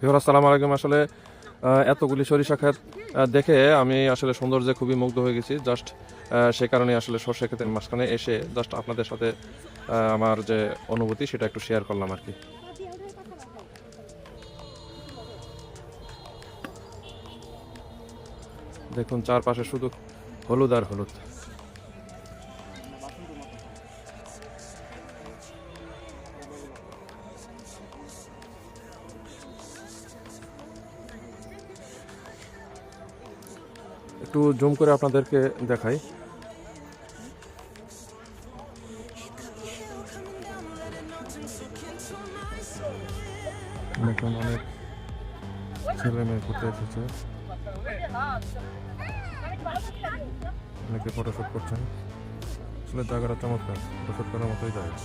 Viewer আসসালামু আলাইকুম। আসলে এতগুলি সরিষা ক্ষেত দেখে আমি আসলে সৌন্দর্যে খুবই মুগ্ধ হয়ে গেছি। জাস্ট সে কারণে আসলে সর্ষে ক্ষেতের মাঝখানে এসে জাস্ট আপনাদের সাথে আমার যে অনুভূতি, সেটা একটু শেয়ার করলাম আর কি। দেখুন, চারপাশে শুধু হলুদ আর হলুদ। একটু জুম করে আপনাদেরকে দেখাই। অনেক ছেলে মেয়ে ঘুরতে এসেছে। অনেকে ফটোশ্যুট করছেন। আসলে জায়গাটা চমৎকার ফটোশ্যুট করার মতোই জায়গা।